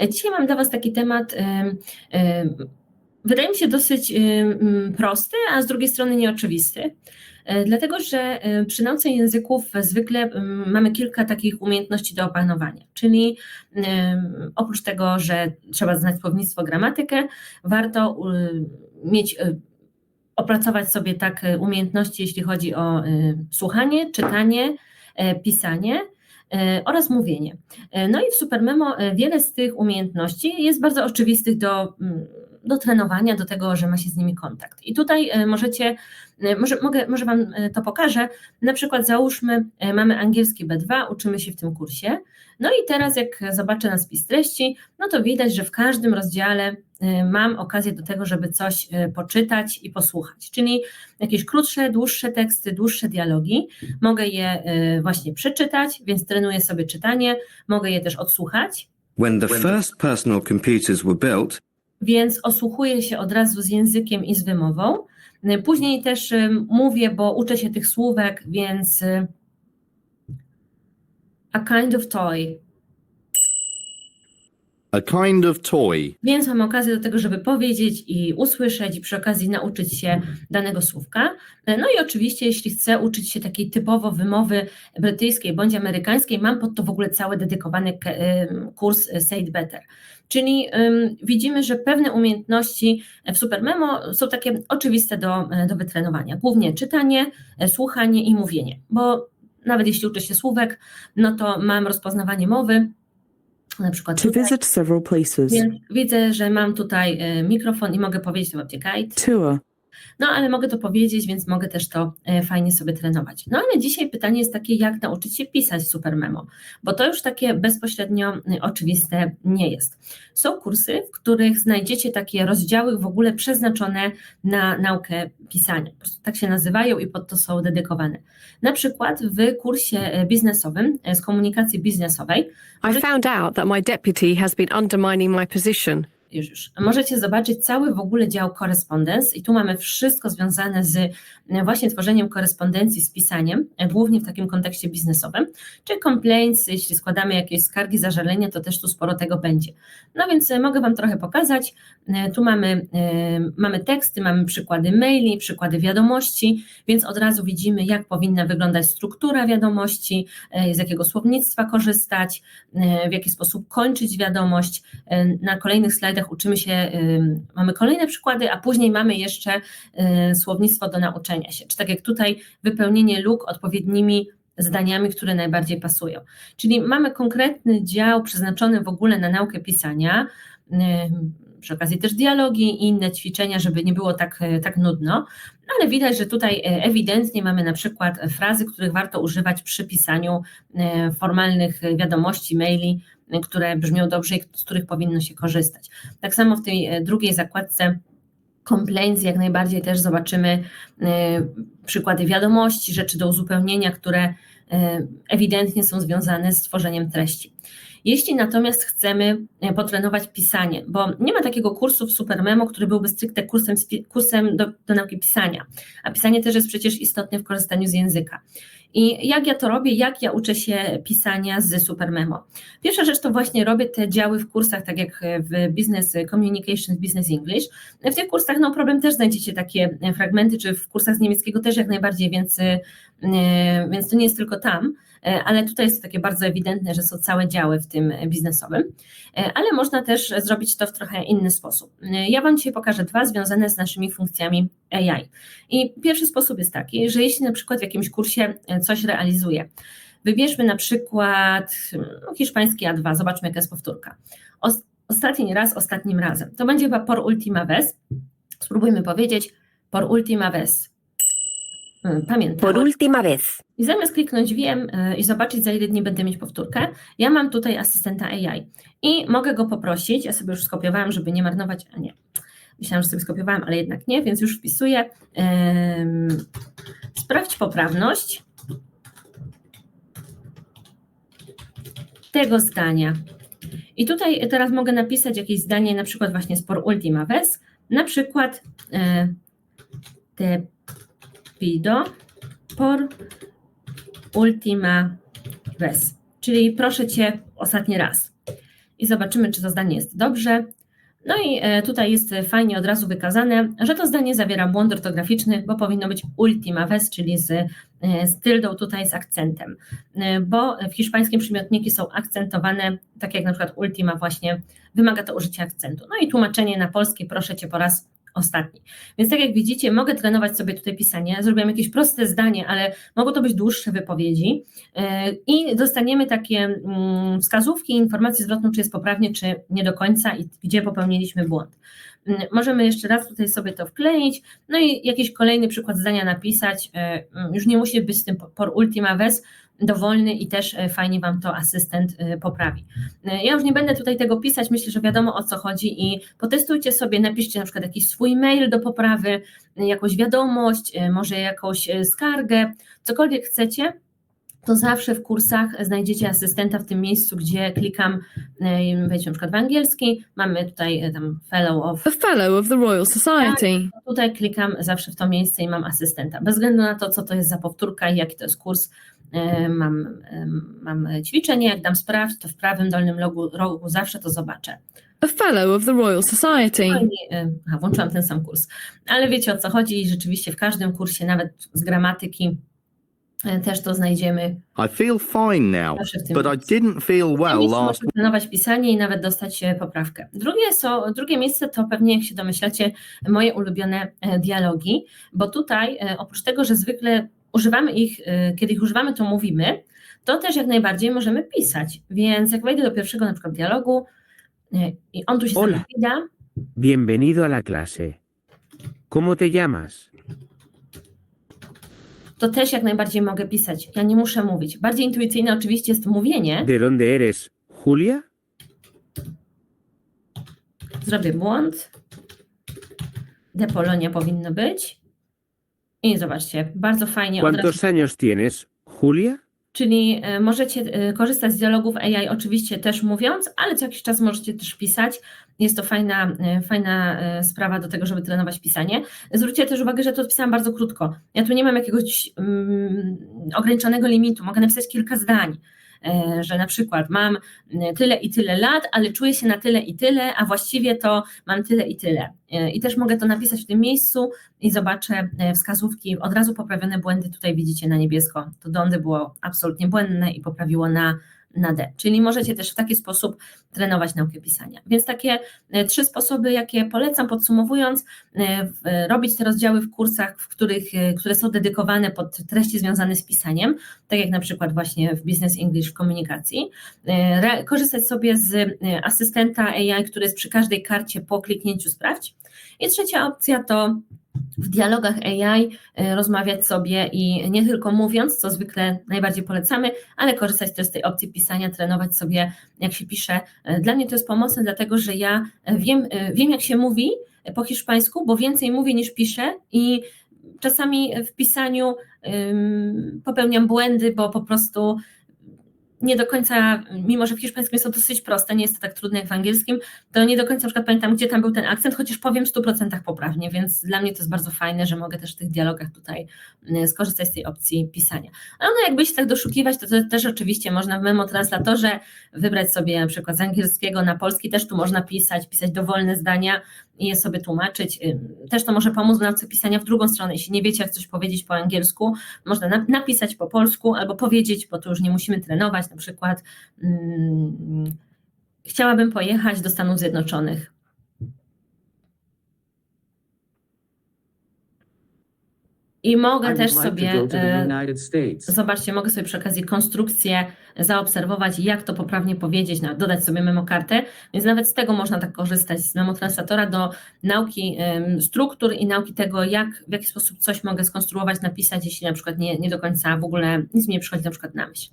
E, Dzisiaj mam dla Was taki temat, em, em, wydaje mi się dosyć prosty, a z drugiej strony nieoczywisty. E, Dlatego, że e, przy nauce języków zwykle mamy kilka takich umiejętności do opanowania, czyli oprócz tego, że trzeba znać słownictwo, gramatykę, warto mieć, opracować sobie tak umiejętności, jeśli chodzi o słuchanie, czytanie, pisanie oraz mówienie. E, No i w Supermemo e, wiele z tych umiejętności jest bardzo oczywistych do, mm, do trenowania, do tego, że ma się z nimi kontakt. I tutaj e, możecie, e, może, mogę, może Wam e, to pokażę. Na przykład załóżmy, mamy angielski B2, uczymy się w tym kursie. No i teraz jak zobaczę na spis treści, no to widać, że w każdym rozdziale mam okazję do tego, żeby coś poczytać i posłuchać. Czyli jakieś krótsze, dłuższe teksty, dłuższe dialogi. Mogę je właśnie przeczytać, więc trenuję sobie czytanie, mogę je też odsłuchać, When the first personal computers were built, więc osłuchuję się od razu z językiem i z wymową. Y, Później też y, mówię, bo uczę się tych słówek, więc y, a kind of toy. A kind of toy. Więc mam okazję do tego, żeby powiedzieć i usłyszeć, i przy okazji nauczyć się danego słówka. No i oczywiście, jeśli chcę uczyć się takiej typowo wymowy brytyjskiej bądź amerykańskiej, mam pod to w ogóle cały dedykowany ym, kurs y, Say It Better. Czyli widzimy, że pewne umiejętności w Supermemo są takie oczywiste do, do wytrenowania. Głównie czytanie, e, słuchanie i mówienie, bo nawet jeśli uczę się słówek, no to mam rozpoznawanie mowy, na przykład To tutaj. visit several places. Więc widzę, że mam tutaj e, mikrofon i mogę powiedzieć to Guide. Tour. No ale mogę to powiedzieć, więc mogę też to e, fajnie sobie trenować. No ale dzisiaj pytanie jest takie, jak nauczyć się pisać Supermemo, bo to już takie bezpośrednio e, oczywiste nie jest. Są kursy, w których znajdziecie takie rozdziały w ogóle przeznaczone na naukę pisania. Po prostu tak się nazywają i pod to są dedykowane. Na przykład w kursie e, biznesowym e, z komunikacji biznesowej I found out that my deputy has been undermining my position. Już, już. Możecie zobaczyć cały w ogóle dział correspondence i tu mamy wszystko związane z e, właśnie tworzeniem korespondencji, z pisaniem, e, głównie w takim kontekście biznesowym, czy complaints, jeśli składamy jakieś skargi, zażalenia, to też tu sporo tego będzie. No więc e, mogę Wam trochę pokazać. Tu mamy, mamy teksty, mamy przykłady maili, przykłady wiadomości, więc od razu widzimy, jak powinna wyglądać struktura wiadomości, z jakiego słownictwa korzystać, w jaki sposób kończyć wiadomość. Na kolejnych slajdach uczymy się, mamy kolejne przykłady, a później mamy jeszcze e, słownictwo do nauczenia się. Czy tak jak tutaj wypełnienie luk odpowiednimi zdaniami, które najbardziej pasują. Czyli mamy konkretny dział przeznaczony w ogóle na naukę pisania, przy okazji też dialogi i inne ćwiczenia, żeby nie było tak, e, tak nudno, No, ale widać, że tutaj e, ewidentnie mamy na przykład frazy, których warto używać przy pisaniu formalnych wiadomości, maili, które brzmią dobrze i z których powinno się korzystać. Tak samo w tej e, drugiej zakładce complaints jak najbardziej też zobaczymy e, przykłady wiadomości, rzeczy do uzupełnienia, które e, ewidentnie są związane z tworzeniem treści. Jeśli natomiast chcemy potrenować pisanie, bo nie ma takiego kursu w Supermemo, który byłby stricte kursem, kursem do, do nauki pisania, a pisanie też jest przecież istotne w korzystaniu z języka. I jak ja to robię, jak ja uczę się pisania z Supermemo? Pierwsza rzecz to właśnie robię te działy w kursach, tak jak w Business Communication, Business English. W tych kursach no problem też znajdziecie takie fragmenty, czy w kursach z niemieckiego też jak najbardziej, więc, e, więc to nie jest tylko tam, ale tutaj jest takie bardzo ewidentne, że są całe działy w tym biznesowym, E, ale można też zrobić to w trochę inny sposób. E, Ja Wam dzisiaj pokażę dwa związane z naszymi funkcjami AI. I pierwszy sposób jest taki, że jeśli na przykład w jakimś kursie e, coś realizuję, wybierzmy na przykład no, hiszpański A2, zobaczmy jaka jest powtórka. Os- ostatni raz, ostatnim razem. To będzie chyba por ultima vez. Spróbujmy powiedzieć por ultima vez. Mm, Pamiętam. Por última vez. I zamiast kliknąć wiem y, i zobaczyć, za ile dni będę mieć powtórkę, ja mam tutaj asystenta AI i mogę go poprosić. Ja sobie już skopiowałam, żeby nie marnować. A nie. Myślałam, że sobie skopiowałam, ale jednak nie, więc już wpisuję. Sprawdź poprawność tego zdania. I tutaj teraz mogę napisać jakieś zdanie, na przykład właśnie z por ultima vez, na przykład y, te pido por ultima vez, czyli proszę Cię ostatni raz. i zobaczymy, czy to zdanie jest dobrze. No i e, tutaj jest fajnie od razu wykazane, że to zdanie zawiera błąd ortograficzny, bo powinno być ultima ves, czyli z, e, z tyldą tutaj z akcentem, E, bo w hiszpańskim przymiotniki są akcentowane, tak jak na przykład ultima właśnie wymaga to użycia akcentu. No i tłumaczenie na polski proszę Cię po raz ostatni. Więc tak jak widzicie, mogę trenować sobie tutaj pisanie, zrobiłam jakieś proste zdanie, ale mogą to być dłuższe wypowiedzi e, i dostaniemy takie mm, wskazówki, informacje zwrotną, czy jest poprawnie, czy nie do końca i gdzie popełniliśmy błąd. Mm, Możemy jeszcze raz tutaj sobie to wkleić, no i jakiś kolejny przykład zdania napisać. e, mm, Już nie musi być tym por ultima ves, dowolny i też e, fajnie Wam to asystent e, poprawi. E, Ja już nie będę tutaj tego pisać, myślę, że wiadomo o co chodzi i potestujcie sobie, napiszcie na przykład jakiś swój mail do poprawy, jakąś wiadomość, może jakąś skargę, cokolwiek chcecie, to zawsze w kursach znajdziecie asystenta w tym miejscu, gdzie klikam, wejdźmy na przykład w angielski, mamy tutaj tam fellow of A fellow of the Royal Society. Tutaj klikam zawsze w to miejsce i mam asystenta. Bez względu na to, co to jest za powtórka i jaki to jest kurs, mam, e, mam ćwiczenie. Jak dam sprawdź, to w prawym dolnym rogu, rogu zawsze to zobaczę. A fellow of the Royal Society. No e, aha, włączyłam ten sam kurs. Ale wiecie o co chodzi i rzeczywiście w każdym kursie, nawet z gramatyki, e, też to znajdziemy. I feel fine now, but I didn't feel well last trenować pisanie i nawet dostać e, poprawkę. Drugie, są, drugie miejsce to pewnie, jak się domyślacie, moje ulubione e, dialogi, bo tutaj e, oprócz tego, że zwykle używamy ich, e, kiedy ich używamy, to mówimy, to też jak najbardziej możemy pisać. Więc jak wejdę do pierwszego na przykład dialogu e, i on tu się Hola. Bienvenido a la clase. ¿Cómo te llamas? to też jak najbardziej mogę pisać. Ja nie muszę mówić. Bardziej intuicyjne oczywiście jest mówienie. ¿De dónde eres? ¿Julia? Zrobię błąd. De Polonia powinno być. I zobaczcie, bardzo fajnie od razu. ¿Cuántos años tienes? ¿Julia? Czyli e, możecie e, korzystać z dialogów AI oczywiście też mówiąc, ale co jakiś czas możecie też pisać. Jest to fajna, e, fajna e, sprawa do tego, żeby trenować pisanie. Zwróćcie też uwagę, że to pisałam bardzo krótko. Ja tu nie mam jakiegoś mm, ograniczonego limitu, mogę napisać kilka zdań. E, Że na przykład mam e, tyle i tyle lat, ale czuję się na tyle i tyle, a właściwie to mam tyle i tyle. E, I też mogę to napisać w tym miejscu i zobaczę wskazówki, od razu poprawione błędy tutaj widzicie na niebiesko. To dondy było absolutnie błędne i poprawiło na, na D. Czyli możecie też w taki sposób trenować naukę pisania. Więc takie e, trzy sposoby, jakie polecam, podsumowując, e, robić te rozdziały w kursach, w których, e, które są dedykowane pod treści związane z pisaniem, tak jak na przykład właśnie w Business English w komunikacji, korzystać sobie z asystenta AI, który jest przy każdej karcie po kliknięciu sprawdź. I trzecia opcja to w dialogach AI e, rozmawiać sobie i nie tylko mówiąc, co zwykle najbardziej polecamy, ale korzystać też z tej opcji pisania, trenować sobie, jak się pisze. E, Dla mnie to jest pomocne, dlatego że ja e, wiem, wiem jak się mówi po hiszpańsku, bo więcej mówię niż piszę i czasami w pisaniu popełniam błędy, bo po prostu nie do końca, mimo że w hiszpańskim jest to dosyć proste, nie jest to tak trudne jak w angielskim, to nie do końca na przykład pamiętam, gdzie tam był ten akcent, chociaż powiem w 100% poprawnie, więc dla mnie to jest bardzo fajne, że mogę też w tych dialogach tutaj y, skorzystać z tej opcji pisania. Ale no jakby się tak doszukiwać, to, to też oczywiście można w Memo Translatorze wybrać sobie na przykład z angielskiego na polski, też tu można pisać, pisać dowolne zdania i je sobie tłumaczyć. Też to może pomóc w nauce pisania w drugą stronę, jeśli nie wiecie jak coś powiedzieć po angielsku, można na- napisać po polsku albo powiedzieć, bo to już nie musimy trenować, na przykład mm, chciałabym pojechać do Stanów Zjednoczonych. I mogę też sobie, e, zobaczcie, mogę sobie przy okazji konstrukcję zaobserwować, jak to poprawnie powiedzieć, dodać sobie memokartę, więc nawet z tego można tak korzystać, z memotranslatora do nauki struktur i nauki tego, jak, w jaki sposób coś mogę skonstruować, napisać, jeśli na przykład nie, nie do końca w ogóle nic mi nie przychodzi na przykład na myśl.